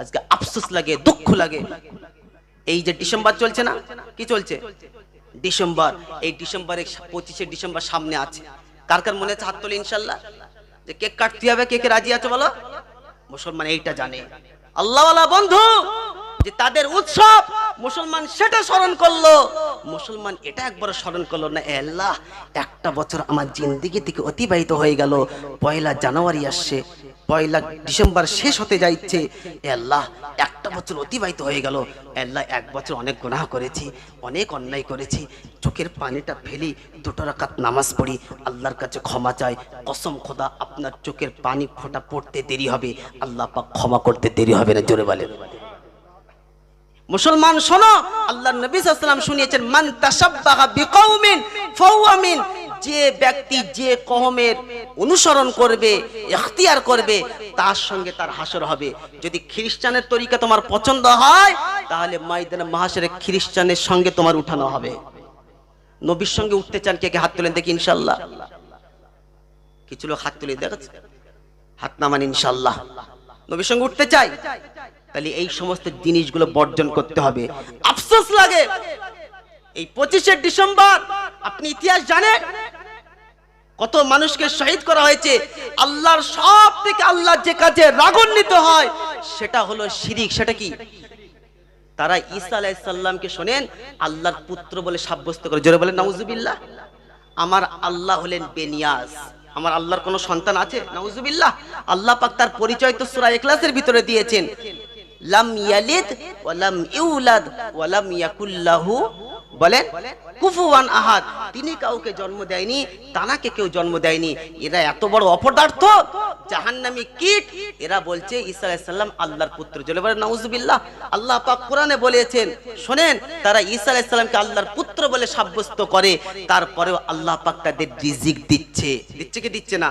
আজকে আফসোস লাগে, দুঃখ লাগে। এই যে ডিসেম্বর চলছে না, কি চলছে? ডিসেম্বর, এই ডিসেম্বরে পঁচিশে ডিসেম্বর সামনে আছে। কার কার মনে আছে হাত তোলে, ইনশাল্লাহ? যে কেক কাটতে হবে, কে কে রাজি আছে বলো? মুসলমান এইটা জানে। আল্লাহ বন্ধু! যে তাদের উৎসব, মুসলমান সেটা স্মরণ করল। মুসলমান এটা একবার স্মরণ করল না আল্লাহ, একটা বছর আমার জিন্দিগি থেকে অতিবাহিত হয়ে গেল। পয়লা জানুয়ারি আসছে, পয়লা ডিসেম্বর শেষ হতে যাচ্ছে আল্লাহ, একটা বছর অতিবাহিত হয়ে গেল। আল্লাহ, এক বছর অনেক গুনাহ করেছি, অনেক অন্যায় করেছি। চোখের পানিটা ফেলি, দুটো রাকাত নামাজ পড়ি, আল্লাহর কাছে ক্ষমা চাই। কসম খোদা, আপনার চোখের পানি ফোঁটা পড়তে দেরি হবে। আল্লাহ পাক ক্ষমা করতে দেরি হবে না, জোরে বলেন। মুসলমান, শোনো, আল্লাহ নবী সাল্লাম শুনিয়েছেন, মান তাসাব্বাহা যে ব্যক্তি যে কওমের অনুসরণ করবে এখতিয়ার করবে, তার সঙ্গে তার হাসর হবে। যদি খ্রিস্টানের তরিকা তোমার পছন্দ হয়, তাহলে ময়দানে মহাশরে খ্রিস্টানের সঙ্গে তোমার উঠানো হবে। নবীর সঙ্গে উঠতে চান কে কে? হাত তুলেন দেখি ইনশাল্লাহ কিছু লোক হাত তুলে দেখাচ্ছে হাত নামান ইনশাল্লাহ নবীর সঙ্গে উঠতে চাই? তাহলে এই সমস্ত জিনিসগুলো বর্জন করতে হবে। আফসোস লাগে। এই পঁচিশে ডিসেম্বর, আপনি ইতিহাস জানেন? কত মানুষকে শহীদ করা হয়েছে। আল্লাহর সব থেকে আল্লাহ যে কাজে রাগান্বিত হয়, সেটা হলো শিরিক, সেটা কি? তারা ঈসা আলাইসাল্লামকে শোনেন, আল্লাহর পুত্র বলে সাব্যস্ত করে। জোরে বলেন, নাউজুবিল্লাহ। আমার আল্লাহ হলেন বেনিয়াজ। আমার আল্লাহর কোনো সন্তান আছে? নাউজুবিল্লাহ। আল্লাহ পাক তার পরিচয় তো সূরা ইখলাসের ভিতরে দিয়েছেন। লাম ইয়ালিদ ওয়া লাম ইউলাদ ওয়া লাম ইয়াকুল লাহু। বলেন, কুফুয়ান আহাদ, তিনি কাউকে জন্ম দেয়নি, তানাকে কেউ জন্ম দেয়নি। এরা এত বড় অপদার্থ, জাহান্নামী কীট। এরা বলছে, ঈসা আলাইহিস সালাম আল্লাহর পুত্র। জলে বলে নাউজুবিল্লাহ। আল্লাহ পাক কোরআনে বলেছেন, শুনেন, তারা ঈসা আলাইহিস আল্লাহর পুত্র বলে সাব্যস্ত করে। তারপরেও আল্লাহ পাক তাদের রিজিক দিচ্ছে। দিচ্ছে কি দিচ্ছে না?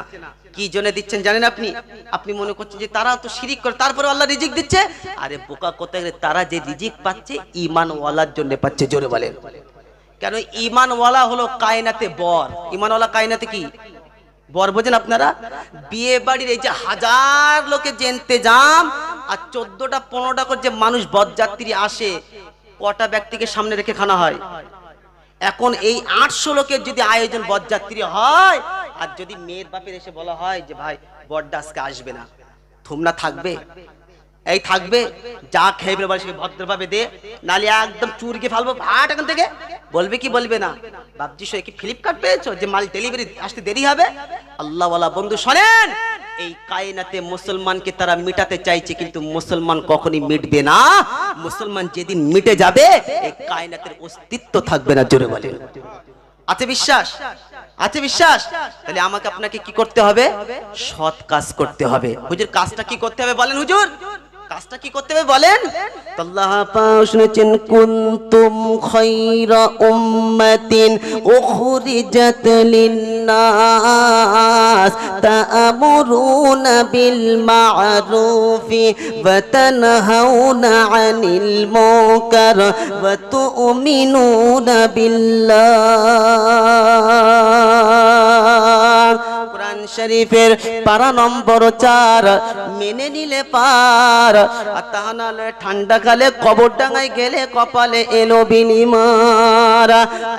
কি জন্য দিচ্ছেন জানেন আপনি? আপনি মনে করছেন যে তারা তো শিরিক করে তারপরে আল্লাহ রিজিক দিচ্ছে? আরে বোকা কোথায় তারা যে রিজিক পাচ্ছে ইমান ওয়ালার জন্য পাচ্ছে, জোরে বলেন। কেন ইমানওয়ালা হলো কায়নাতে বর। ইমানওয়ালা কায়নাতে কি? বর বোঝেন আপনারা? বিয়ে বাড়ির এই যে হাজার লোকে জেনতে যাম আর চোদ্দটা, পনেরোটা করে যে মানুষ বরযাত্রী আসে, কটা ব্যক্তিকে সামনে রেখে খানা হয়? এখন এই আটশো লোকের যদি আয়োজন বরযাত্রী হয় আর যদি মেয়ের বাপের এসে বলা হয় যে ভাই বরটা আজকে আসবে না। থুমনা থাকবে। এই থাকবে। যা খেয়ে বলে সে ভদ্রভাবে দে। নালে একদম চুরকে ফেলব ভাট এখান থেকে। বলবে কি বলবে না? বাপজি সে কি ফ্লিপকার্ট পেয়েছ? যে মাল ডেলিভারি আসতে দেরি হবে? আল্লাহওয়ালা বন্ধু শোনেন! এই কায়নাতে মুসলমানকে তারা মিটাতে চাইছে, কিন্তু মুসলমান কখনই মিটবে না। মুসলমান যেদিন মিটে যাবে, এই কায়নাতের অস্তিত্ব থাকবে না, জোরে বলেন। আছে বিশ্বাস? আছে বিশ্বাস? তাহলে আমাকে আপনাকে কি করতে হবে? সৎ কাজ করতে হবে। হুজুর, কাজটা কি করতে হবে বলেন হুজুর? কাজটা কি করতে হবে বলেন? আল্লাহ পাক শুনেছেন, কুনতুম খায়রা উম্মাতিন উখরিজাত লিন-নাস তা'মুরুনা বিল মা'রুফি ওয়া তানহাউনা 'আনিল মুনকার ওয়া তু'মিনুনা বিল্লাহ শরীফের পারা নম্বর চার। মেনে নিলে পার। তা নাহলে ঠান্ডাকালে কবর ডাঙায় গেলে কপালে এলো বিনিমার।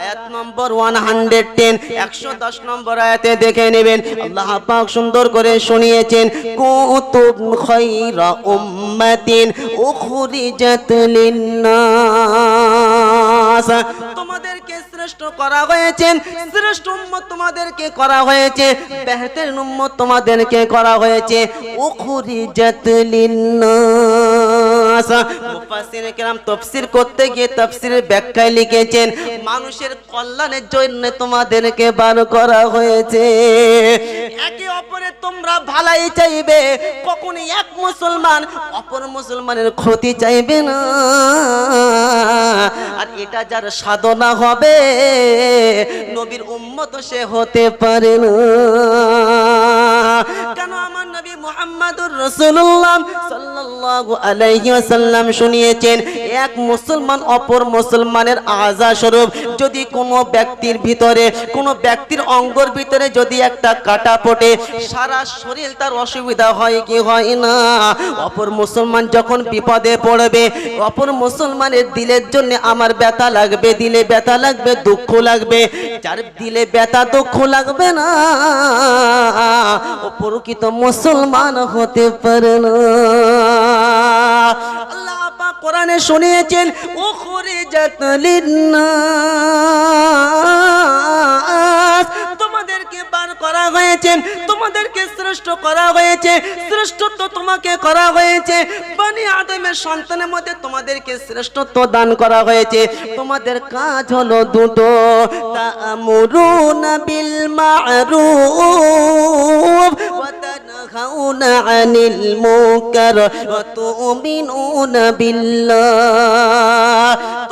আয়াত নম্বর ওয়ান হান্ড্রেড টেন। একশো দশ নম্বর আয়াতে দেখে নেবেন। আল্লাহ পাক সুন্দর করে শুনিয়েছেন, কুতুব খৈরা উম্মাতিন উখরিজাত লিন্নাস। তোমাদেরকে শ্রেষ্ঠ করা হয়েছে শ্রেষ্ঠ উম্মত তোমাদেরকে করা হয়েছে, বেহতের উম্মত তোমাদেরকে করা হয়েছে। উখরিজাত লিন্নাস। মুফাসসিরে কেরাম তাফসীর করতে গিয়ে তাফসীরের ব্যাখ্যায় লিখেছেন, মানুষের কল্যাণের জন্য তোমাদেরকে বার করা হয়েছে। একে অপরের তোমরা ভালাই চাইবে, কখনই এক মুসলমান অপর মুসলমানের ক্ষতি চাইবে না। আর এটা যার সাধনা হবে নবীর উম্মত সে হতে পারে না। কেন আমার নবী মুহাম্মাদুর রাসূলুল্লাহ সাল্লাল্লাহু আলাইহি ওয়াসাল্লাম শুনিয়েছেন, এক মুসলমান অপর মুসলমানের আজা স্বরূপ যদি কোনো ব্যক্তির ভিতরে, কোনো ব্যক্তির অঙ্গর ভিতরে যদি একটা কাটা পড়ে সারা শরীর তার অসুবিধা হয় কি হয় না? অপর মুসলমান যখন বিপদে পড়বে, অপর মুসলমানের দিলের জন্য আমার ব্যথা লাগবে, দিলে ব্যথা লাগবে, দুঃখ লাগবে। যার দিলে ব্যথা, দুঃখ লাগবে না ও প্রকৃত মুসলমান হতে পারে না। আল্লাহ কোরআনে শুনিয়েছেন ও করে না তোমাদেরকে বার করা হয়েছে তোমাদেরকে শ্রেষ্ঠ করা হয়েছে শ্রেষ্ঠত্ব তোমাকে করা হয়েছে। বানি আদমের সন্তানের মধ্যে তোমাদেরকে শ্রেষ্ঠত্ব দান করা হয়েছে। তোমাদের কাজ হলো দুটো, তা'মুরুনা বিল মা'রুফ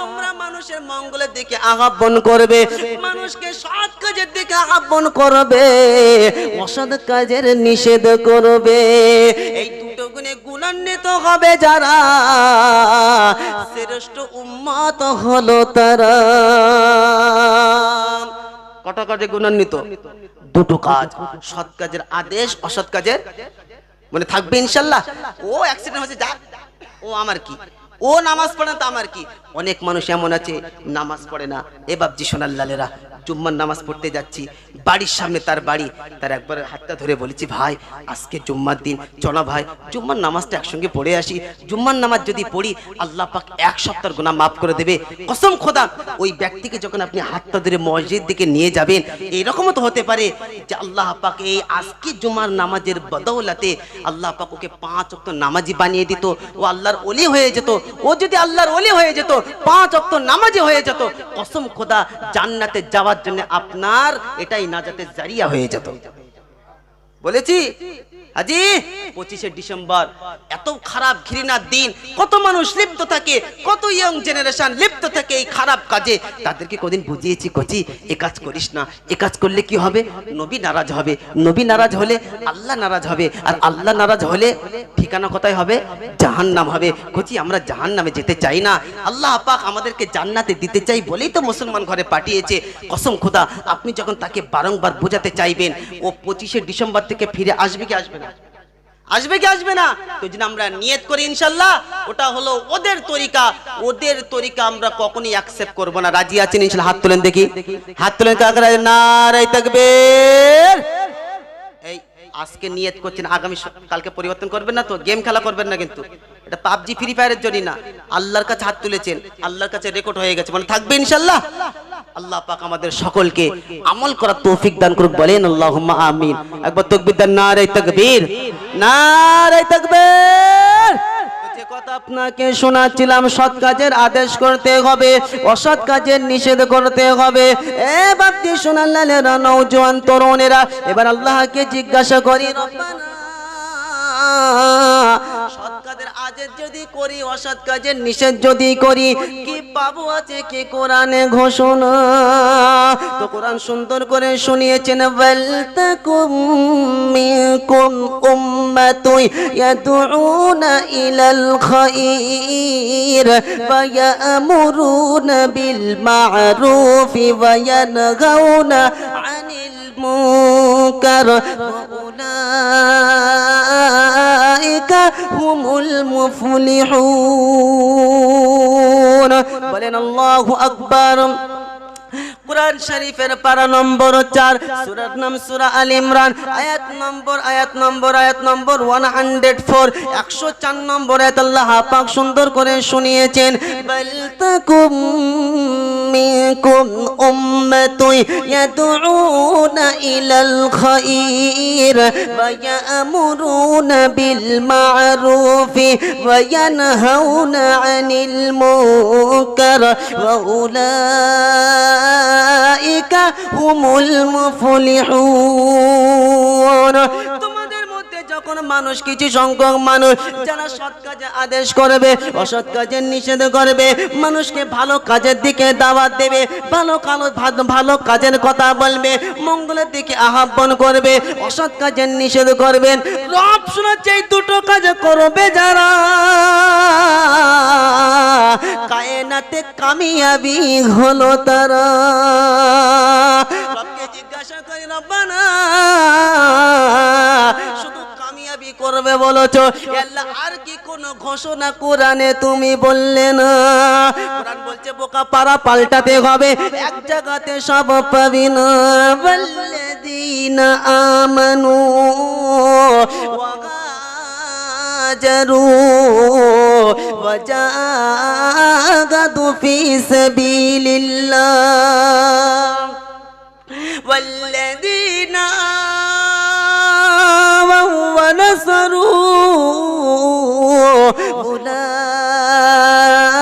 তোমরা মানুষের মঙ্গলের দিকে আহ্বান করবে, মানুষকে সৎ কাজের দিকে আহ্বান করবে, অসৎ কাজের নিষেধ করবে। এই দুটো গুণে গুণান্বিত হবে যারা, শ্রেষ্ঠ উম্মত হলো তারা। কটা কাজে গুণান্বিত? দুটো কাজ, সৎ কাজের আদেশ, অসৎ কাজের মানে থাকবে ইনশাল্লাহ। ও অ্যাক্সিডেন্ট হয়েছে, যা। ও আমার কি? ও নামাজ পড়ে না, তো আমার কি? অনেক মানুষ এমন আছে, নামাজ পড়ে না। এ বাবজি সোনার লালেরা জুম্মার নামাজ পড়তে যাচ্ছি, বাড়ির সামনে তার বাড়ি। তার একবার হাতটা ধরে বলেছি, ভাই, আজকে জুম্মার দিন। চলো ভাই, জুম্মার নামাজটা একসঙ্গে পড়ে আসি। জুম্মার নামাজ যদি পড়ি, আল্লাহ পাক এক সপ্তাহের গুনাহ মাফ করে দেবে। কসম খোদা, ওই ব্যক্তিকে যখন আপনি হাতটা ধরে মসজিদ দিকে নিয়ে যাবেন, এরকমও তো হতে পারে যে আল্লাহ পাক এই আজকে জুমার নামাজের বদৌলাতে আল্লাহ পাক ওকে পাঁচ অক্ত নামাজি বানিয়ে দিত। ও আল্লাহর অলি হয়ে যেত। ও যদি আল্লাহর অলি হয়ে যেত, পাঁচ অক্ত নামাজি হয়ে যেত। কসম খোদা, জান্নাতে যাওয়ার জন্য আপনার এটাই নাজাতের জারিয়া হয়ে যেত। বলেছি? আজি পঁচিশে ডিসেম্বর, এত খারাপ ঘৃণার দিন, কত মানুষ লিপ্ত থাকে, কত ইয়ং জেনারেশন লিপ্ত থাকে এই খারাপ কাজে। তাদেরকে কদিন বুঝিয়েছি, কচি, এ কাজ করিস না, এ কাজ করলে কি হবে? নবী নারাজ হবে। নবী নারাজ হলে আল্লাহ নারাজ হবে, আর আল্লাহ নারাজ হলে ঠিকানা কোথায় হবে? জাহান নাম হবে। কচি, আমরা জাহান নামে যেতে চাই না। আল্লাহ পাক আমাদেরকে জান্নাতে দিতে চাই বলেই তো মুসলমান ঘরে পাঠিয়েছে। কসম খোদা, আপনি যখন তাকে বারংবার বোঝাতে চাইবেন, ও পঁচিশে ডিসেম্বর থেকে ফিরে আসবে কি আসবে না? আসবে কি আসবে না? তো যদি আমরা নিয়ত করি ইনশাল্লাহ, ওটা হলো ওদের তরিকা। ওদের তরিকা আমরা কখনই অ্যাকসেপ্ট করব না। রাজি আছেন ইনশাল্লাহ? হাত তোলেন দেখি। হাত তোলেন কাকরা নারাই তাকবীর। আজকে নিয়ত করছেন, আগামী কালকে পরিবর্তন করবেন না তো? গেম খেলা করবেন না কিন্তু। এটা পাবজি, ফ্রি ফায়ারের জন্য না। আল্লাহর কাছে হাত তুলেছেন, আল্লাহর কাছে রেকর্ড হয়ে গেছে। মানে থাকবে ইনশাল্লাহ? আল্লাহ পাক আমাদের সকলকে আমল করার তৌফিক দান করুক। বলেন, আল্লাহুম্মা আমিন। একবার তাকবীর দেন নারে তাকবীর। নারে তাকবীর। আপনাকে শোনাচ্ছিলাম, সৎ কাজের আদেশ করতে হবে, অসৎ কাজের নিষেধ করতে হবে। এ বাপটি শোনার নৌজোয়ান তরুণেরা, এবার আল্লাহকে জিজ্ঞাসা করি, রব্বানা কাজের যদি করি, অসৎ কাজের নিষেধ যদি করি, কি পাবো আছে কি কোরআনে ঘোষণা? তো কোরআন সুন্দর করে শুনিয়েছেন ওয়ালতাকুম মিনকুম উম্মাতুন ইয়াদউনা ইলাল খাইর ওয়া ইয়ামুরুনা বিল মা'রুফি ওয়া ইয়ানগাউনা আনিল মুনকার ওয়া উলাইকা হুমুল মুফলিহুন। বলেন আল্লাহু আকবার। কোরআন শরীফের পারা নম্বর চার, সুরার নাম সুরা আল ইমরান। আয়াত নম্বর আয়াত নম্বর আয়াত নম্বর ওয়ান হান্ড্রেড ফোর একশো চার নম্বর আয়াত আল্লাহ পাক সুন্দর করে শুনিয়েছেন। বল তাকুম মিনকুম উম্মাতুন ইয়াদউনা ইলাল খায়র ওয়া ইয়ামুরুনা বিল মা'রুফ ওয়া ইয়ানহাউনা আনিল মুনকার ওয়া উলাইকা হুমুল মুফলিহুন তখন মানুষ কিছু সংখ্যক মানুষ যারা সৎ কাজে আদেশ করবে, অসৎ কাজের নিষেধ করবে, মানুষকে ভালো কাজের দিকে দাওয়াত দেবে, ভালো কালো ভালো কাজের কথা বলবে, মঙ্গলের দিকে আহ্বান করবে, অসৎ কাজের নিষেধ করবেন রব শোনাচ্ছে এই দুটো কাজ করবে যারা। কায়নাতে কামিয়াবি হলো তারা। রবকে জিজ্ঞাসা করি, রব্বানা করবে বলেছো এ আল্লাহ আর কি কোন ঘোষণা কোরআনে তুমি বললে না কোরআন বলছে বোকা পাড়া পাল্টাতে হবে এক জায়গাতে সব পাবি না বল্লাযীনা আমানু ওয়া هاجروا وجاهدوا في سبيل الله والذين آووا ونصروا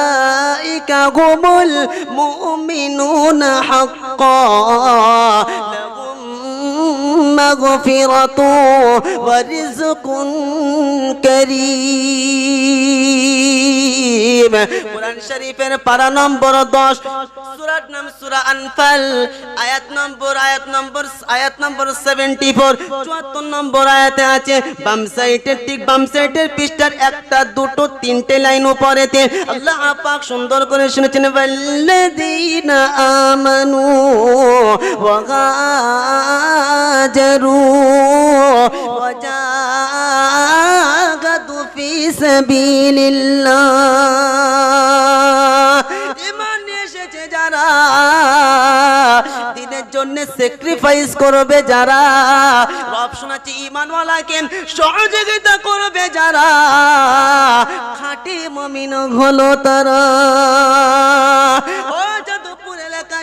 أولئك هم المؤمنون حقا لهم مغفرة ورزق كريم কোরআন শরীফের পারা নম্বর দশ সুরার নাম সুরা আনফাল আয়াত নম্বর আয়াত নম্বর আয়াত নম্বর সেভেন্টি ফোর চুয়াত্তর নম্বর আয়াতে আছে বাম সাইডের ঠিক বাম সাইডের পৃষ্ঠার একটা দুটো তিনটে লাইন উপরেতে আল্লাহ পাক সুন্দর করে শুনেছেন ওয়াল্লাযীনা আমানু ওয়া ফি সাবিলিল্লাহ ঈমান নিয়ে এসেছে যারা দিনের জন্য স্যাক্রিফাইস করবে যারা, রব শোনাচ্ছে ইমানওয়ালাকে সহযোগিতা করবে যারা, খাঁটি মমিন হলো তারা।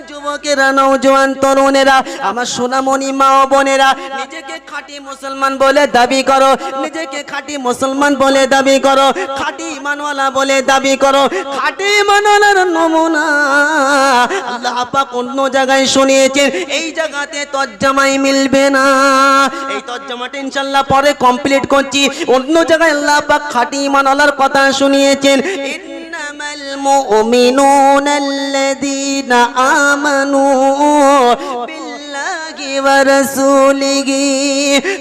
যুবকেরা নৌজওয়ান তরুণেরা, আমার সোনামণি মা ও বোনেরা, নিজেকে খাঁটি মুসলমান বলে দাবি করো, নিজেকে খাঁটি মুসলমান বলে দাবি করো, খাঁটি ইমানওয়ালা বলে দাবি করো, খাঁটি ইমানওয়ালার নমুনা। আল্লাহ পাক অন্য জায়গায় শুনিয়েছেন এই জায়গাতে তর্জমাই মিলবে না এই তর্জমাটা ইনশাল্লাহ পরে কমপ্লিট করছি অন্য জায়গায় আল্লাহ পাক খাঁটি ইমানওয়ালার কথা শুনিয়েছেন إنما المؤمنون الذين آمنوا بالله ورسوله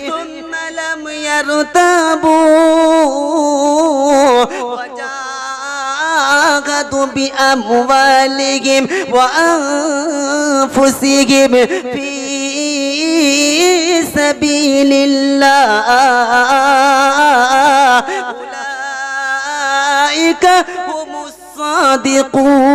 ثم لم يرتابوا وجاهدوا بأموالهم وأنفسهم في سبيل الله. أولئك هم الصادقون.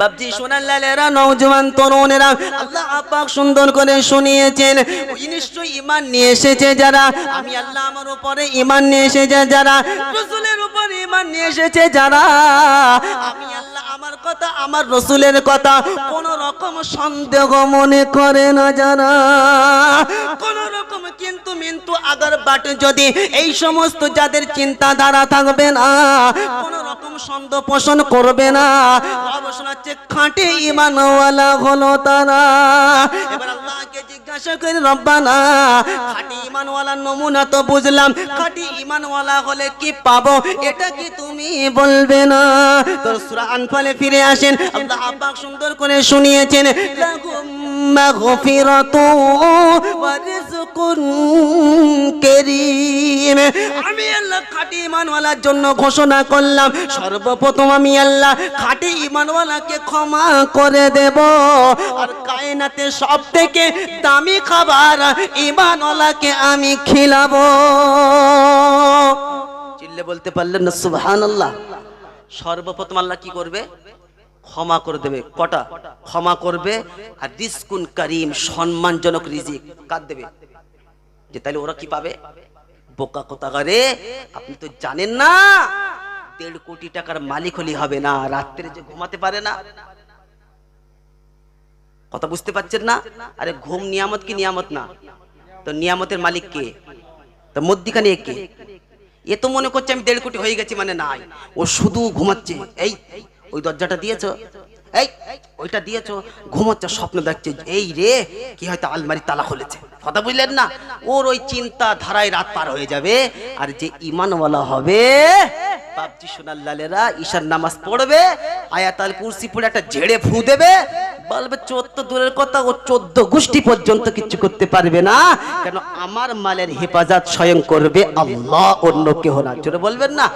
বাবজি সোনার লালেরা নওজওয়ান তরুণেরা, আল্লাহ আপাক সুন্দর করে শুনিয়েছেন। নিশ্চয়ই ইমান নিয়ে এসেছে যারা। আমি আল্লাহ আমার উপরে ইমান নিয়ে এসেছে যারা। রসুলের উপর ইমান নিয়ে এসেছে যারা। আমি আল্লাহ কথা, আমার রসুলের কথা, কোন রকম সন্দেহ মনে করে না যারা কোন রকম কিন্তু মিন্তু আগার বাট যদি এই সমস্ত যাদের চিন্তাধারা থাকবে না, কোন রকম সন্দেহ পোষণ করবে না। অবশ্য খাঁটি ইমানওয়ালা হলো তারা। এবার আল্লাহকে জিজ্ঞাসা রব্বানা। খাঁটি ইমানওয়ালা নমুনা তো বুঝলাম। খাঁটি ইমানওয়ালা হলে কি পাবো, এটা কি তুমি বলবে না? তোর আনফালে ফিরে আসেন। আল্লাহ সুন্দর করে শুনিয়েছেন ওয়া আমি আল্লাহ খাঁটি ইমানওয়ালার জন্য ঘোষণা করলাম, সর্বপ্রথম আমি আল্লাহ খাঁটি ইমানওয়ালাকে ক্ষমা করে দেব। আর কায়নাতে সব থেকে দামি খাবার ইমানওয়ালাকে আমি খিলাবো। চিল্লে বলতে পারলেন না, সুবহানাল্লাহ। সর্বপ্রথম আল্লাহ কি করবে? ক্ষমা করে দেবে। কটা? ক্ষমা করবে আর রিস্কুন করিম, সম্মানজনক রিজিক। কার দেবে? যে তাহলে ওরা কি পাবে? বোকা কোথাকারে? আপনি তো জানেন না, দেড় কোটি টাকার মালিক হলি হবে না, রাত্রে যে ঘুমাতে পারে না। কথা বুঝতে পারছেন না? আরে ঘুম নিয়ামত কি নিয়ামত না? তো নিয়ামতের মালিক কে? তো মধ্যিখানে কে? এ তো মনে করছে আমি দেড় কোটি হয়ে গেছি মানে নাই। ও শুধু ঘুমাচ্ছে। এই, ওই দরজাটা দিয়েছ? এই, ওইটা দিয়েছ? ঘুমাচ্ছে, স্বপ্ন দেখছে। এই রে, কি হয়তো আলমারি তালা খুলেছে। কথা বুঝলেন না? ওর ওই চিন্তা ধারায় রাত পার হয়ে যাবে। আর যে ইমানওয়ালা হবে, বাপজি সোনার লালেরা ঈশার নামাজ পড়বে, আয়াতাল কুরসি পড়ে একটা ঝেড়ে ফু দেবে বলবে, চোদ্দ দূরের কথা ও চোদ্দ গোষ্ঠী পর্যন্ত কিছু করতে পারবে না। কেন আমার মালের হেফাজত স্বয়ং করবে আল্লাহ, অন্য কেহ না। জোরে বলবেন না।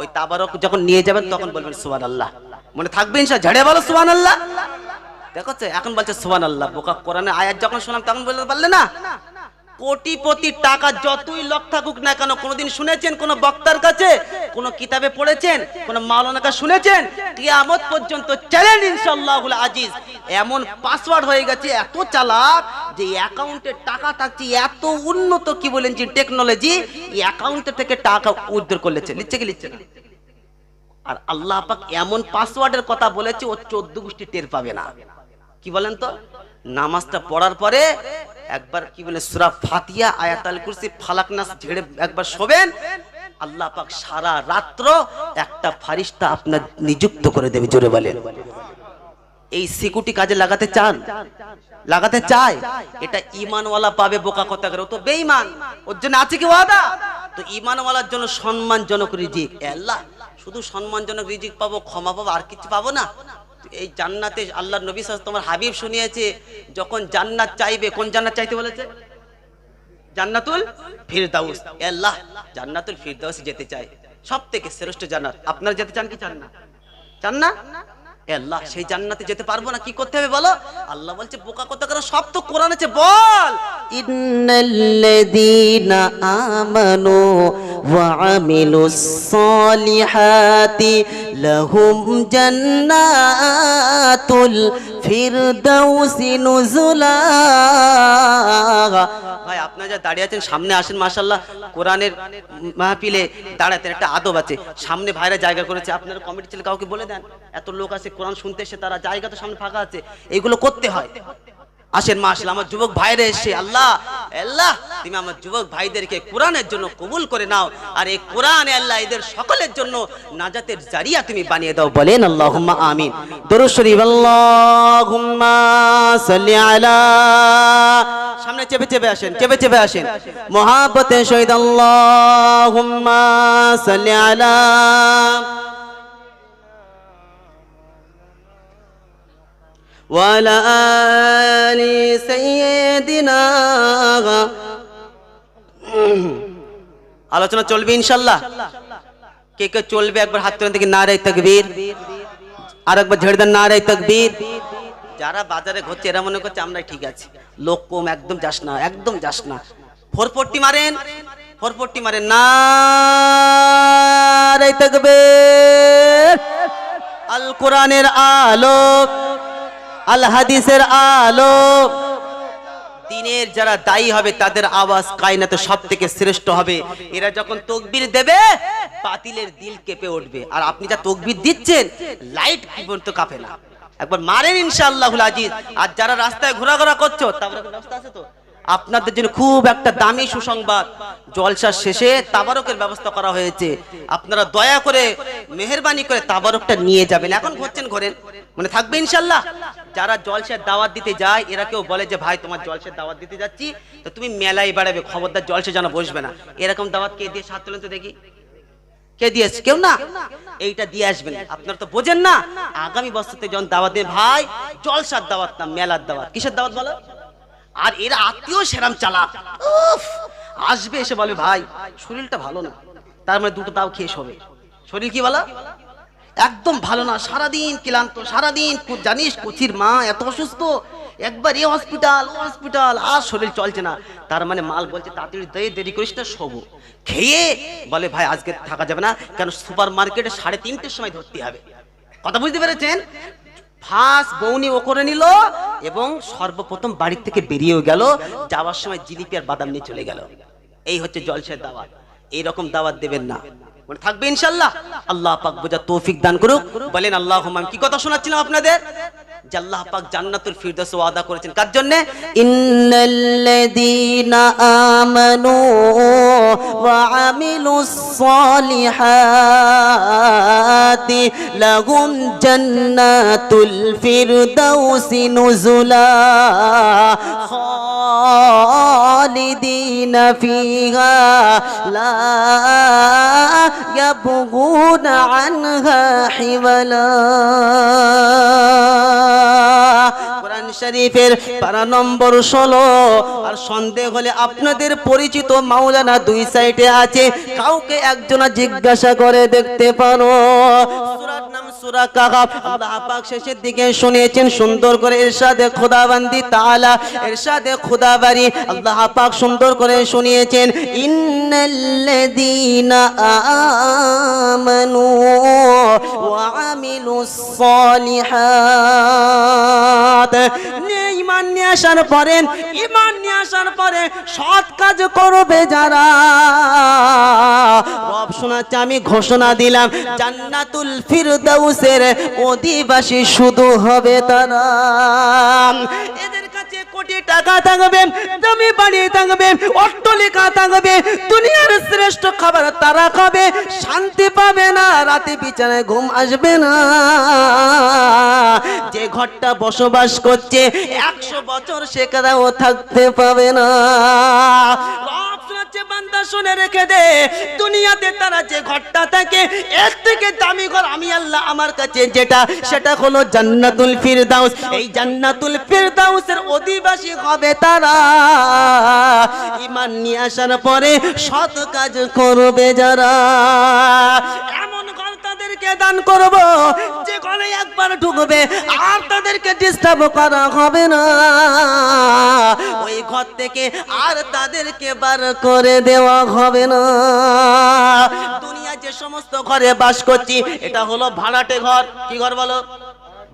ওই তাবারক যখন নিয়ে যাবেন, তখন বলবেন সুবান আল্লাহ মনে থাকবে ইনশা ঝাড়ে বলো সুবান আল্লাহ দেখো এখন বলছে সুবান আল্লাহ বোকা কোরআনে আয়াত যখন শোনাম, তখন বলতে পারলে না? কোটিপতি টাকা যতই লক থাকুক না কেন, কোনোদিন শুনেছেন কোন বক্তার কাছে? কোন কিতাবে পড়েছেন? কোন মাওলানার কাছে শুনেছেন? কিয়ামত পর্যন্ত চ্যালেঞ্জ ইনশাআল্লাহুল আজিজ। এমন পাসওয়ার্ড হয়ে গেছে এত চালাক যে অ্যাকাউন্টে টাকা থাকছে, এত উন্নত কি বলেন যে টেকনোলজি অ্যাকাউন্টে থেকে টাকা উদ্ধার করলেছে। লিখছে কি লিখছে না? আর আল্লাহ পাক এমন পাসওয়ার্ডের কথা বলেছে, ও চোদ্দ গোষ্ঠী টের পাবে না। কি বলেন তো? নামাজটা পড়ার পরে একবার কি বলে সূরা ফাতিহা, আয়াতাল কুরসি, ফালাক নাস ঝেড়ে একবার শোবেন, আল্লাহ পাক সারা রাত্র একটা ফারিস্তা আপনার নিযুক্ত করে দেবে, জোরে বলেন। এই সিকিউরিটি কাজে লাগাতে চান? লাগাতে চায়? এটা ইমানওয়ালা পাবে বোকা কথা করে তো বেঈমান, ওর জন্য আছে কি ওয়াদা? তো ইমানওয়ালার জন্য সম্মানজনক রিজিক। আল্লাহ, শুধু সম্মানজনক রিজিক পাবো, ক্ষমা পাবো, আর কিছু পাবো না। এই জান্নাতে আল্লাহ নবী সাল্লাল্লাহু তোমার হাবিব শুনিয়েছে, যখন জান্নাত চাইবে, কোন জান্নাত চাইতে বলেছে? জান্নাতুল ফিরদাউস। আল্লাহ, জান্নাতুল ফিরদাউস যেতে চাই সব থেকে শ্রেষ্ঠ জান্নাত। আপনারা যেতে চান কি চান না? চান না? আল্লাহ, সেই জান্নাতে যেতে পারব না, কি করতে হবে বলো? আল্লাহ বলছে, বোকা কথা করে সব তো কোরআন আছে, বল। ইন্নাল্লাযীনা আমানু আমিলুস সালিহাতি লাহুম জান্নাতুল ফিরদাউসি নুজুলা ভাই, আপনারা যা দাঁড়িয়ে আছেন, সামনে আসেন মাশাল্লাহ কোরআনের মাহফিলে দাঁড়াতেন, একটা আদব আছে। সামনে ভাইরা জায়গা করেছে, আপনারা কমিটি ছেলে কাউকে বলে দেন। এত লোক আছে, কোরআন শুনতে এসে তারা জায়গা তো সামনে ফাঁকা আছে। এগুলো করতে হয়। আসেন মাসলা আমার যুবক ভাইরা এসে আল্লাহ আল্লাহ তুমি আমার যুবক ভাইদেরকে কোরআনের জন্য কবুল করে নাও আর এই কোরআন আল্লাহ এদের সকলের জন্য নাজাতের জারিয়া তুমি বানিয়ে দাও বলেন আল্লাহুম্মা আমিন দরুদ শরীফ আল্লাহুম্মা সাল্লি আলা সামনে চেপে চেপে আসেন চেপে চেপে আসেন মহাব্বতে শহীদ আল্লাহুম্মা সাল্লি আলা وعلى আলোচনা চলবে ইনশাল্লাহ। কে কে চলবে একবার হাত তুলে দেখি না রে তকবীর। আর একবার ঝেড়ে দেন না রে তকবীর। যারা বাজারে ঘুরছে, এরা মনে করছে আমরা ঠিক আছি। লোক কম, একদম যাস না, একদম যাস না। ফোরফোরটি মারেন ফোরফোরটি মারেন। না রে তকবীর। আল কোরআনের আলোক আল হাদিসের আলো। দিনের যারা দায়ী হবে, তাদের আওয়াজ কায়নাতে সব থেকে শ্রেষ্ঠ হবে। এরা যখন তকবির দেবে, বাতিলের দিল কেঁপে উঠবে। আর আপনি যা তকবির দিচ্ছেন, লাইট পর্যন্ত কাঁপে না। একবার মারেন ইনশাআল্লাহুল আজিজ। আর যারা রাস্তায় ঘোরাঘোরা করছ তারপরে ব্যবস্থা আছে তো? আপনাদের জন্য খুব একটা দামি সুসংবাদ। জলসার শেষে তাবারকের ব্যবস্থা করা হয়েছে। আপনারা দয়া করে, মেহেরবানি করে তাবারকটা নিয়ে যাবেন। এখন ঘুরছেন ঘোরেন মানে থাকবে ইনশাল্লাহ যারা জলসের দাওয়াত দিতে যায়, এরা কেউ বলে যে, ভাই, তোমার জলসের দাওয়াত দিতে যাচ্ছি, তো তুমি মেলায় বাড়াবে, খবরদার জলসে যেন বসবে না। এরকম দাওয়াত কে দিয়ে সাত তুলেন তো দেখি? কে দিয়েছে? কেউ না? এইটা দিয়ে আসবেন। আপনারা তো বোঝেন না। আগামী বছরতে যখন দাওয়াত দেন ভাই, জলসার দাওয়াত না, মেলার দাওয়াত। কিসের দাওয়াত বলো? আর এরা আত্মীয় সেরাম চালাক। আসবে এসে বলে, ভাই, শরীরটা ভালো না। তার মানে দুটো দাও খেয়ে শোবে। শরীর কি বলা? একদম ভালো না। সারাদিন ক্লান্ত, সারাদিন জানিস কচির মা এত অসুস্থ। একবার এ হসপিটাল ও হসপিটাল আর শরীর চলছে না। তার মানে মাল বলছে, তাড়াতাড়ি দেরি করিস না, শোবো। খেয়ে বলে, ভাই, আজকে থাকা যাবে না। কেন সুপার মার্কেটে সাড়ে তিনটের সময় ধরতে হবে। কথা বুঝতে পেরেছেন? ফার্স্ট বৌনি ও করে নিল এবং সর্বপ্রথম বাড়ির থেকে বেরিয়েও গেল। যাওয়ার সময় জিলিপি আর বাদাম নিয়ে চলে গেল। এই হচ্ছে জলসের দাওয়াত। এই রকম দাওয়াত দেবেন না। মানে থাকবে ইনশাল্লাহ আল্লাহ পাক বোঝা তৌফিক দান করুক। বলেন আল্লাহ কি কথা শোনাচ্ছিলাম আপনাদের? যে আল্লাহ পাক জান্নাতুল ফিরদৌস ওয়াদা করেছেন। কার জন্য? ইন্নাল্লাযীনা আমানু ওয়া আমিলুস সালিহাতি লাহুম জান্নাতুল ফিরদৌসি নুজুলা খালিদিনা ফিহা লা ইয়াবগুনা আনহা হিওয়ালা। কোরআন শরীফের পারা নম্বর ষোলো। আর সন্দেহ হলে আপনাদের পরিচিত মাওলানা দুই সাইডে আছে। কাউকে একজনা জিজ্ঞাসা করে দেখতে পারো। সূরার নাম সূরা শেষের দিকে শুনিয়েছেন, সুন্দর করে সুন্দর করে শুনিয়েছেন নিয়ে ঈমান নিয়ে আসার পরে, ইমান নিয়ে আসার পরে সৎ কাজ করবে যারা। রব শোনাচ্ছে, আমি ঘোষণা দিলাম, জান্নাতুল ফিরদাউসের অধিবাসী শুধু হবে তারা। এদের কোটি টাকা থাকবে, জমি বাড়ি থাকবে, অট্টলিকা থাকবে, দুনিয়ার শ্রেষ্ঠ খাবার তারা খাবে, শান্তি পাবে না, রাতে বিছানায় ঘুম আসবে না। যে ঘরটা বসবাস করছে, একশো বছর সেখানেও থাকতে পাবে না। শুনে রেখে দে তারা যে ঘরটা থাকে থেকে দামি ঘর আমি আল্লাহ আমার কাছে যেটা, সেটা হলো জান্নাতুল এই অধিবাসী হবে তারা। ঈমান নিয়ে আসার পরে সৎ কাজ করবে যারা। এমন ঘর তাদেরকে দান করব, যে ঘরে একবার ঢুকবে, আর তাদেরকে ডিস্টার্ব করা হবে না। ওই ঘর থেকে আর তাদেরকে বার করে দেওয়া হবে না। দুনিয়া যে সমস্ত ঘরে বাস করছি, এটা হলো ভাড়াটে ঘর। কি ঘর বলো?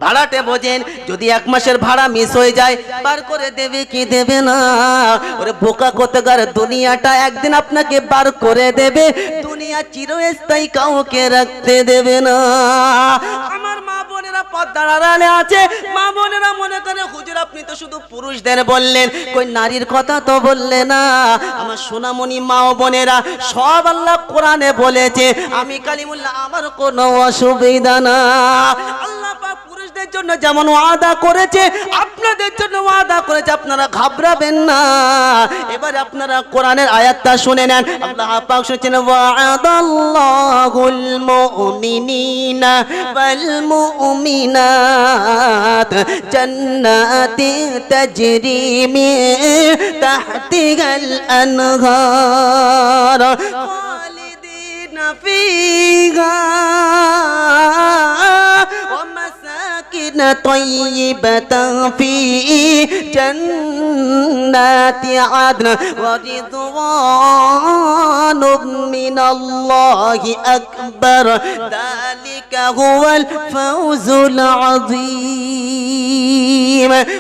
ভাড়াটে বোঝেন, যদি এক মাসের ভাড়া মিস হয়ে যায়, বার করে দেবে কি দেবে না? ওরে বোকা কোথাকার, দুনিয়াটা একদিন আপনাকে বার করে দেবে। দুনিয়া চিরস্থায়ী কাউকে রাখতে দেবে না। আমার মা বোনেরা পদ্মার আড়ালে আছে। মা বোনেরা মনে করে, হুজুর, আপনি তো শুধু পুরুষদের বললেন। কই নারীর কথা তো বললে না। আমার সোনামণি মা ও বোনেরা সব আল্লাহ কোরআনে বলেছে, আমি কালিমুল্লাহ, আমার কোনো অসুবিধা না। আল্লাহ পাক জন্য যেমন ওয়াদা করেছে, আপনাদের জন্য ওয়াদা করেছে, আপনারা ঘাবড়াবেন না। এবার আপনারা কোরআনের আয়াতটা শুনে নেন। আল্লাহ পাক শুনছেন, ওয়াদাল্লাহুল মুমিনিনা ওয়াল মুমিনাত জান্নাতি তাজরি মিন তাহতিহাল আনহার খালিদিনা ومساكن طيبة في جنات عدن ورضوان من الله أكبر ذلك هو الفوز العظيم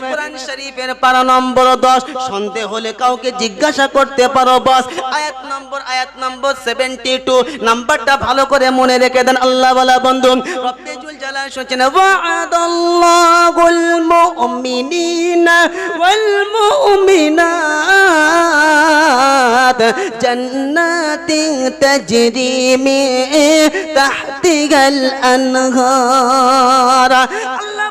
কোরআন শরীফের পারা নম্বর দশ সন্দেহ হলে কাউকে জিজ্ঞাসা করতে পারো বস আয়াত নম্বর আয়াত নম্বর সেভেন্টি টু নাম্বারটা ভালো করে মনে রেখে দেন আল্লাহ বলা বন্ধু রব্বে জুল জালাল শুনছেন ওয়াদাল্লাহুল মুমিনিনা ওয়াল মুমিনাত জান্নাতিন তাজরি মিন তাহতিহাল আনহার আল্লাহ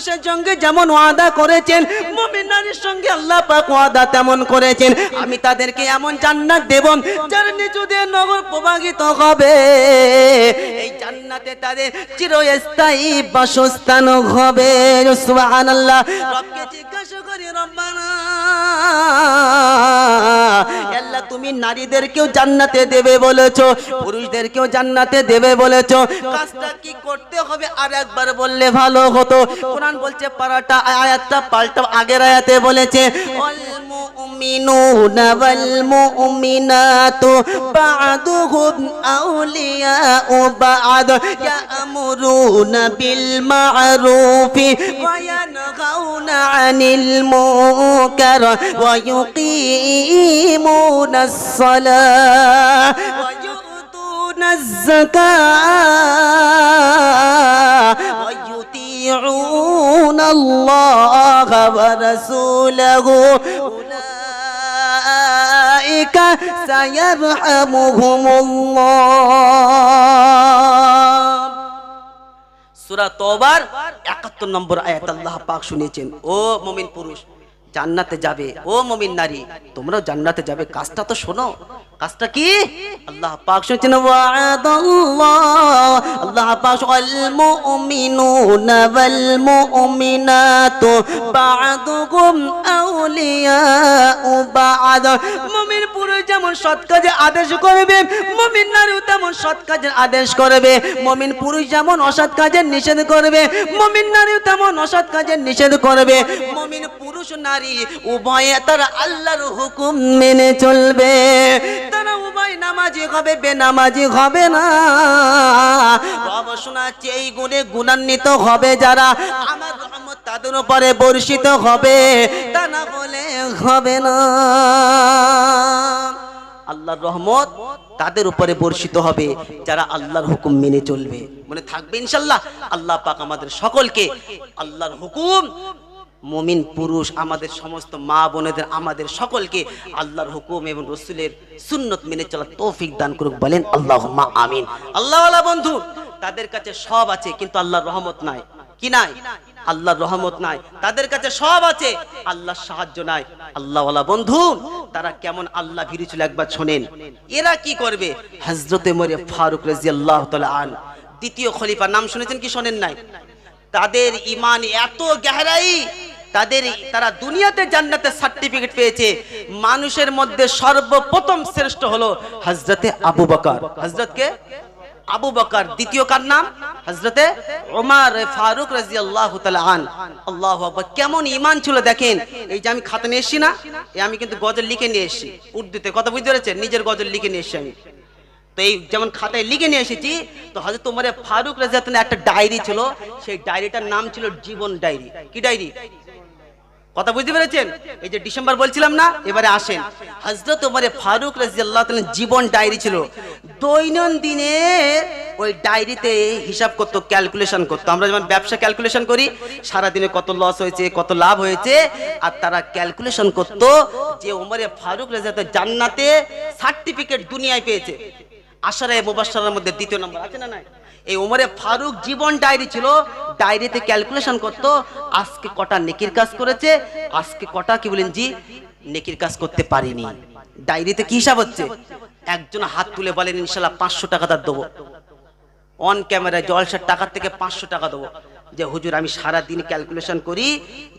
পুরুষের সঙ্গে যেমন ওয়াদা করেছেন, মুমিন নারীর সঙ্গে আল্লাহ পাক ওয়াদা তেমন করেছেন। আমি তাদেরকে এমন জান্নাত দেব যার নিচুদের নগর প্রবাহিত হবে। এই জান্নাতে তাদের চিরস্থায়ী বাসস্থান হবে। সুবহানাল্লাহ। রবকে জিজ্ঞাসা করি, রব্বানা, আল্লাহ তুমি নারীদেরকেও জান্নাতে দেবে বলেছ, পুরুষদেরকেও জান্নাতে দেবে বলেছ। কাজটা কি করতে হবে? আর একবার বললে ভালো হতো। কোরআন বলছে পারাটা আয়াতটা পাল্টা আগের আয়াতে বলেছে অল المؤمنون والمؤمنات بعضهم أولياء بعض يأمرون بالمعروف وينهون عن المنكر ويقيمون الصلاة ويؤتون الزكاة ويطيعون الله ورسوله أولئك سيرحمهم الله সূরা তওবার 71 নম্বর আয়াত আল্লাহ পাক শুনিয়েছেন ও মুমিন পুরুষ জান্নাতে যাবে ও মমিন নারী তোমরাও জান্নাতে যাবে কাজটা তো শোনো কাজটা কি? আল্লাহ পাক শুনছেন আল্লাহ পাক আল পুরুষ যেমন সৎ কাজে আদেশ করবে, মুমিন নারীও তেমন সৎ কাজের আদেশ করবে। মুমিন পুরুষ যেমন অসৎ কাজের নিষেধ করবে, মুমিন নারীও তেমন অসৎ কাজের নিষেধ করবে। মুমিন পুরুষ নারী, উভয়ে তারা আল্লাহর হুকুম মেনে চলবে। তারা উভয় নামাজি হবে, বেনামাজি হবে না। শোনাচ্ছে, এই গুণে গুণান্বিত হবে যারা, আমার রহমত তাদের উপরে বর্ষিত হবে। তা না বলে হবে না। আল্লাহর রহমত তাদের উপরে বর্ষিত হবে, যারা আল্লাহর হুকুম মেনে চলবে। মনে থাকবে ইনশাল্লাহ, আল্লাহ পাক আমাদের সকলকে আল্লাহর হুকুম, মমিন, পুরুষ, আমাদের সমস্ত মা বোনেদের, আমাদের সকলকে আল্লাহর হুকুম এবং রসুলের সুন্নত মেনে চলার তৌফিক দান করুক বলেন আল্লাহ আমিন। আল্লাহ বন্ধু, তাদের কাছে সব আছে, কিন্তু আল্লাহর রহমত নাই। কি নাই? আল্লাহর রহমত নাই। তাদের কাছে সব আছে। আল্লাহর সাহায্য নাই। আল্লাহওয়ালা বন্ধু, তারা কেমন আল্লাহ ভীরু ছিল একবার শোনেন। এরা কি করবে? হজরতে মরে ফারুক রাজি আল্লাহ আন দ্বিতীয় খলিফা নাম শুনেছেন কি শোনেন নাই? তাদের ইমান এত গেহরাই, তাদের তারা দুনিয়াতে জান্নাতের সার্টিফিকেট পেয়েছে। মানুষের মধ্যে সর্বপ্রথম শ্রেষ্ঠ হলো হজরতে আবু বকর। হজরতকে আবু বকর দ্বিতীয় কার নাম? হজরতে ওমর ফারুক রাজি আল্লাহ আন। আল্লাহ কেমন ইমান ছিল দেখেন। এই যে আমি খাতা নিয়ে এসছি না, এই আমি কিন্তু গজল লিখে নিয়ে এসেছি। উর্দুতে কথা বুঝতে পেরেছেন? নিজের গজল লিখে নিয়ে এসেছি আমি। তো এই যেমন খাতায় লিখে নিয়ে এসেছি, তো হয়তো তোমার ফারুক রাজিয়াতের একটা ডায়েরি ছিল। সেই ডায়েরিটার নাম ছিল জীবন ডায়েরি। কি ডায়েরি? কথা বুঝতে পেরেছেন? এই যে ডিসেম্বর বলছিলাম না, এবারে আসেন। হজরত ওমরে ফারুক রাজিয়াল্লাহ জীবন ডায়েরি ছিল। দৈনন্দিনে ওই ডায়েরিতে হিসাব করতো, ক্যালকুলেশন করতো। আমরা যেমন ব্যবসা ক্যালকুলেশন করি, সারাদিনে কত লস হয়েছে, কত লাভ হয়েছে, আর তারা ক্যালকুলেশন করতো যে ওমরে ফারুক রাজিয়াত জান্নাতে সার্টিফিকেট দুনিয়ায় পেয়েছে। আশারায় মুবাসারের মধ্যে দ্বিতীয় নম্বর আছে না নাই? এই ওমরে ফারুক জীবন ডায়েরি ছিল, ডায়েরিতে ক্যালকুলেশন করত, আজকে কটা নেকির কাজ করেছে, আজকে কটা কি বলেন জি, নেকির কাজ করতে পারিনি। ডায়েরিতে কি হিসাব হচ্ছে? একজন হাত তুলে বলেন, ইনশাল্লাহ পাঁচশো টাকা তার দেবো। অন ক্যামেরায় জলসার টাকার থেকে পাঁচশো টাকা দেবো। যে হুজুর, আমি সারা দিন ক্যালকুলেশন করি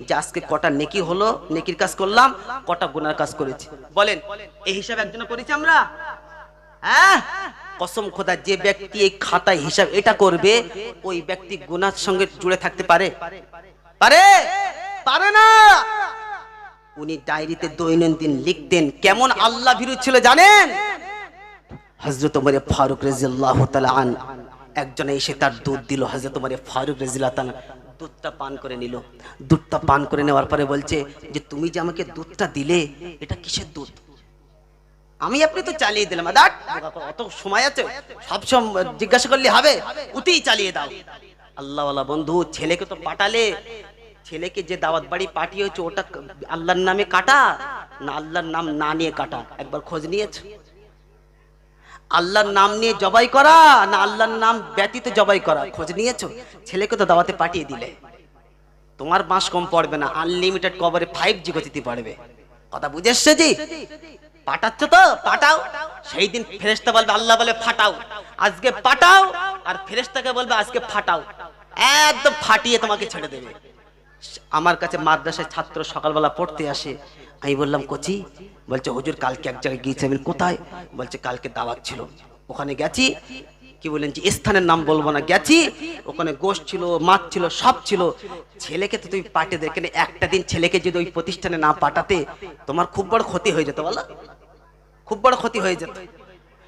যে আজকে কটা নেকি হলো, নেকির কাজ করলাম, কটা গুনার কাজ করেছি। বলেন, এই হিসাব একজন করেছি আমরা? হ্যাঁ? কসম খোদা, যে ব্যক্তি এই খাতায় হিসাব এটা করবে, ওই ব্যক্তি গুনার সঙ্গে জুড়ে থাকতে পারে। পারে? পারে না! উনি ডায়েরিতে দৈনন্দিন লিখতেন, কেমন আল্লাহ ভীরু ছিল জানেন? হজরত উমরে ফারুক রাজিয়াল্লাহ তাআলা আন, একজন এসে তার দুধ দিল হজরত উমরে ফারুক রাজিয়াল্লাহ তাআলা দুধটা পান করে নিল। দুধটা পান করে নেওয়ার পরে বলছে যে, তুমি যে আমাকে দুধটা দিলে, এটা কিসের দুধ? আমি আপনি তো চালিয়ে দিলাম দাঁড়, অত সময় আছে। সব সময় জিজ্ঞাসা করলে হবে। উতেই চালিয়ে দাও। আল্লাহওয়ালা বন্ধু ছেলেকে তো পাঠালে। ছেলেকে যে দাওয়াত বাড়ি পাঠিয়েছে ওটা আল্লাহর নামে কাটা না আল্লাহর নাম না নিয়ে কাটা? একবার খোঁজ নিয়েছে? আল্লাহর নাম নিয়ে জবাই করা না আল্লাহর নাম ব্যতীত জবাই করা? খোঁজ নিয়েছো? ছেলেকে তো দাওয়াতে পাঠিয়ে দিলে। তোমার বাঁশ কম পড়বে না আনলিমিটেড কভারে ফাইভ জি গতিতে পারবে কথা বুঝে এসছে জি? পাঠাচ্ছ তো পাটাও সেই দিন ফেরেস্তা বলবে, আল্লাহ বলে, ফাটাও। আজকে পাটাও আর ফেরেস্তাকে বলবে, আজকে ফাটাও। একদম ফাটিয়ে তোমাকে ছেড়ে দেবে। আমার কাছে মাদ্রাসায় ছাত্র সকালবেলা পড়তে আসে। আমি বললাম, কচি, বলছে, হুজুর কালকে এক জায়গায় গিয়েছি, আমি কোথায়? বলছে, কালকে দাওয়াত ছিল। ওখানে গেছি কি বলেন যে, স্থানের নাম বলব না। গেছি, ওখানে গোশ ছিল মাছ ছিল, সব ছিল। ছেলেকে তো তুমি পাঠিয়ে দেবে কেন একটা দিন ছেলেকে যদি ওই প্রতিষ্ঠানে না পাঠাতে, তোমার খুব বড় ক্ষতি হয়ে যেত, বলো। খুব বড় ক্ষতি হয়ে যেত।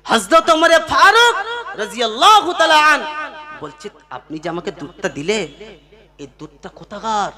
হজরত ওমরে ফারুক রাদিয়াল্লাহু তাআলা আন বলছে, আপনি যে আমাকে দুধটা দিলে, এই দুধটা কোথাকার?